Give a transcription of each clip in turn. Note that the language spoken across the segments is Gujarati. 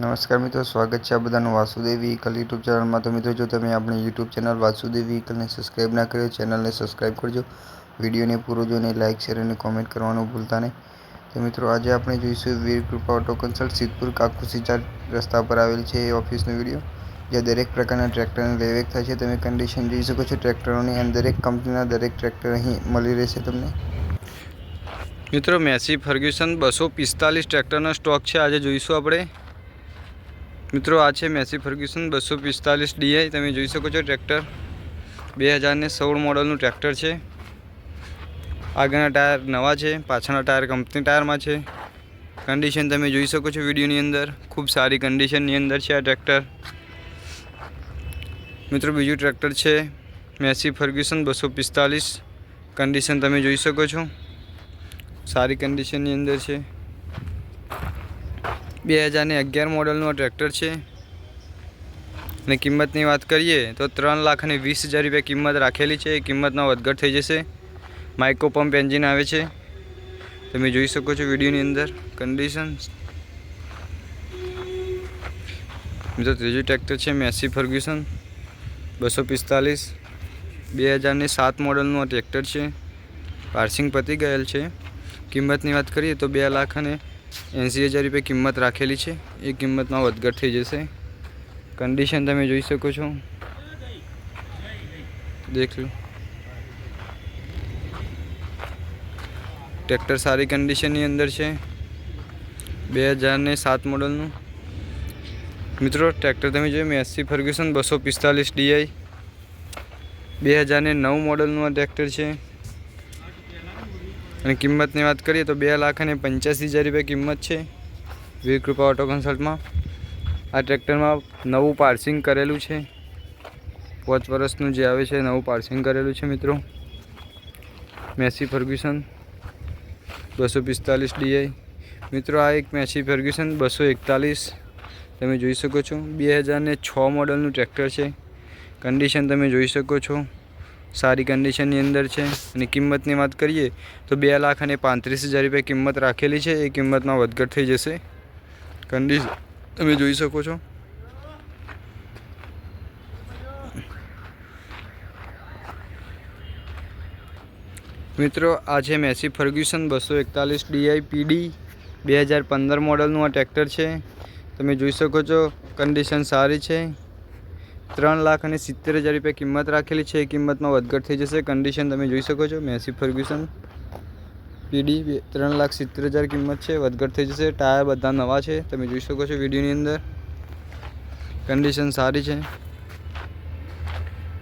નમસ્કાર મિત્રો, સ્વાગત છે આ બધાનું વાસુદેવ વ્હીકલ યુટ્યુબ ચેનલમાં. તો મિત્રો, જો તમે આપણી યુટ્યુબ ચેનલ વાસુદેવ વ્હીકલને સબસ્ક્રાઈબ ના કર્યો, ચેનલને સબસ્ક્રાઈબ કરજો. વિડીયોને પૂરો જોઈને લાઇક, શેર અને કોમેન્ટ કરવાનું ભૂલતા નહીં. તો મિત્રો, આજે આપણે જોઈશું વીર કૃપા ઓટો કન્સલ્ટ સિદ્ધપુર કાકુસી ચાર રસ્તા પર આવેલ છે એ ઓફિસનો વીડિયો, જ્યાં દરેક પ્રકારના ટ્રેક્ટરને લેવેક થાય છે. તમે કન્ડિશન જોઈ શકો છો, ટ્રેક્ટરોની અને દરેક કંપનીના દરેક ટ્રેક્ટર અહીં મળી રહેશે તમને. મિત્રો, મેસી ફર્ગ્યુસન બસો પિસ્તાલીસ ટ્રેક્ટરનો સ્ટોક છે. આજે જોઈશું આપણે. મિત્રો, આ છે મેસી ફર્ગ્યુસન બસો પિસ્તાલીસ ડીઆઈ તમે જોઈ શકો છો, ટ્રેક્ટર. બે હજારને સોળ મોડલનું ટ્રેક્ટર છે. આગળના ટાયર નવા છે, પાછળના ટાયર કંપની ટાયરમાં છે. કન્ડિશન તમે જોઈ શકો છો વિડીયોની અંદર. ખૂબ સારી કન્ડિશનની અંદર છે આ ટ્રેક્ટર. મિત્રો, બીજું ટ્રેક્ટર છે મેસી ફર્ગ્યુસન બસો પિસ્તાલીસ. કન્ડિશન તમે જોઈ શકો છો. સારી કન્ડિશનની અંદર છે. બે હજારની અગિયાર મોડલનું આ ટ્રેક્ટર છે. અને કિંમતની વાત કરીએ તો ત્રણ લાખ અને વીસ હજાર રૂપિયા કિંમત રાખેલી છે. એ કિંમતમાં વધઘટ થઈ જશે. માઇકો પંપ એન્જિન આવે છે. તમે જોઈ શકો છો વિડીયોની અંદર કન્ડિશન મિત્રો, ત્રીજું ટ્રેક્ટર છે મેસી ફર્ગ્યુસન, બસો પિસ્તાલીસ. બે હજારની સાત મોડલનું આ ટ્રેક્ટર છે. પાર્સિંગ પતી ગયેલ છે. કિંમતની વાત કરીએ તો બે લાખ અને એંસી હજાર રૂપિયા કિંમત રાખેલી છે. એ કિંમતમાં વધઘટ થઈ જશે. કન્ડિશન તમે જોઈ શકો છો. દેખ લો. ટ્રેક્ટર સારી કન્ડિશનની અંદર છે. બે હજારને સાત મોડલનું મિત્રો ટ્રેક્ટર તમે જોયું એસસી ફર્ગ્યુસન બસો પિસ્તાલીસ ડીઆઈ બે હજારને નવ મોડલનું આ ટ્રેક્ટર છે. અને કિંમતની વાત કરીએ તો બે લાખ અને પંચ્યાસી હજાર રૂપિયા કિંમત છે વીર કૃપા ઓટો કન્સલ્ટમાં. આ ટ્રેક્ટરમાં નવું પાર્સિંગ કરેલું છે. પાંચ વર્ષનું જે આવે છે, નવું પાર્સિંગ કરેલું છે મિત્રો. મેસી ફર્ગ્યુસન, બસો પિસ્તાલીસ ડીઆઈ મિત્રો, આ એક મેસી ફર્ગ્યુસન, બસો એકતાલીસ. તમે જોઈ શકો છો, બે હજારને છ મોડલનું ટ્રેક્ટર છે. કન્ડિશન તમે જોઈ શકો છો. સારી કન્ડિશનની અંદર છે. અને કિંમતની વાત કરીએ, તો બે લાખ અને પાંત્રીસ હજાર રૂપિયા કિંમત રાખેલી છે. એ કિંમતમાં વધઘટ થઈ જશે. કન્ડિશન તમે જોઈ શકો છો. મિત્રો, આ છે મેસી ફર્ગ્યુસન બસો એકતાલીસ ડીઆઈ પીડી બે હજાર પંદર મોડલનું આ ટ્રેક્ટર છે. તમે જોઈ શકો છો કન્ડિશન સારી છે. ત્રણ લાખ અને સિત્તેર હજાર રૂપિયા કિંમત રાખેલી છે. એ કિંમતમાં વધઘટ થઈ જશે. કન્ડિશન તમે જોઈ શકો છો. મેસી ફર્ગ્યુસન પીડી ત્રણ લાખ સિત્તેર હજાર કિંમત છે. વધઘટ થઈ જશે. ટાયર બધા નવા છે. તમે જોઈ શકો છો વિડીયોની અંદર. કન્ડિશન સારી છે.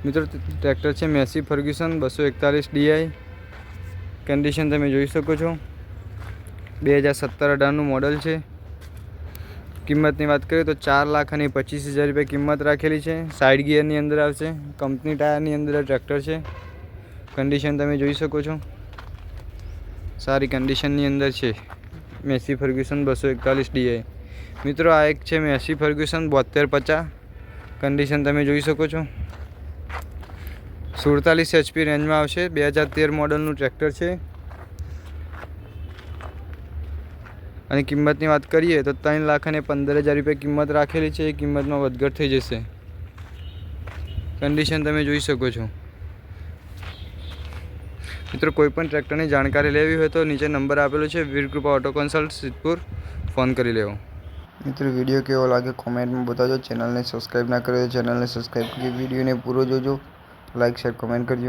મિત્રો ટ્રેક્ટર છે મેસી ફર્ગ્યુસન બસો એકતાલીસ ડીઆઈ કન્ડિશન તમે જોઈ શકો છો. બે હજાર સત્તર અઢારનું મોડલ છે. કિંમતની વાત કરીએ તો ચાર લાખ અને પચીસ હજાર રૂપિયા કિંમત રાખેલી છે. સાઇડ ગિયરની અંદર આવશે. કંપની ટાયરની અંદર ટ્રેક્ટર છે. કન્ડિશન તમે જોઈ શકો છો. સારી કન્ડિશનની અંદર છે. મેસી ફર્ગ્યુસન બસો એકતાલીસ ડીઆઈ મિત્રો, આ એક છે મેસી ફર્ગ્યુસન બોતેર પચાસ. કન્ડિશન તમે જોઈ શકો છો. સુડતાલીસ એચપી રેન્જમાં આવશે. બે હજાર તેર મોડલનું ટ્રેક્ટર છે. અને કિંમતની વાત કરીએ તો ત્રણ લાખ અને પંદર હજાર રૂપિયા કિંમત રાખેલી છે. એ કિંમતમાં વધઘટ થઈ જશે. કન્ડિશન તમે જોઈ શકો છો. મિત્રો કોઈપણ ટ્રેક્ટરની જાણકારી લેવી હોય તો નીચે નંબર આપેલો છે. Veerkrupa auto consult Siddhpur. Phone કરી લેવો. મિત્રો, વીડિયો કેવો લાગે કોમેન્ટમાં બતાવજો. ચેનલને સબસ્ક્રાઈબ ના કર્યો ચેનલને સબસ્ક્રાઈબ કરી વિડીયોને પૂરો જોજો. લાઇક શેર કોમેન્ટ કરજો.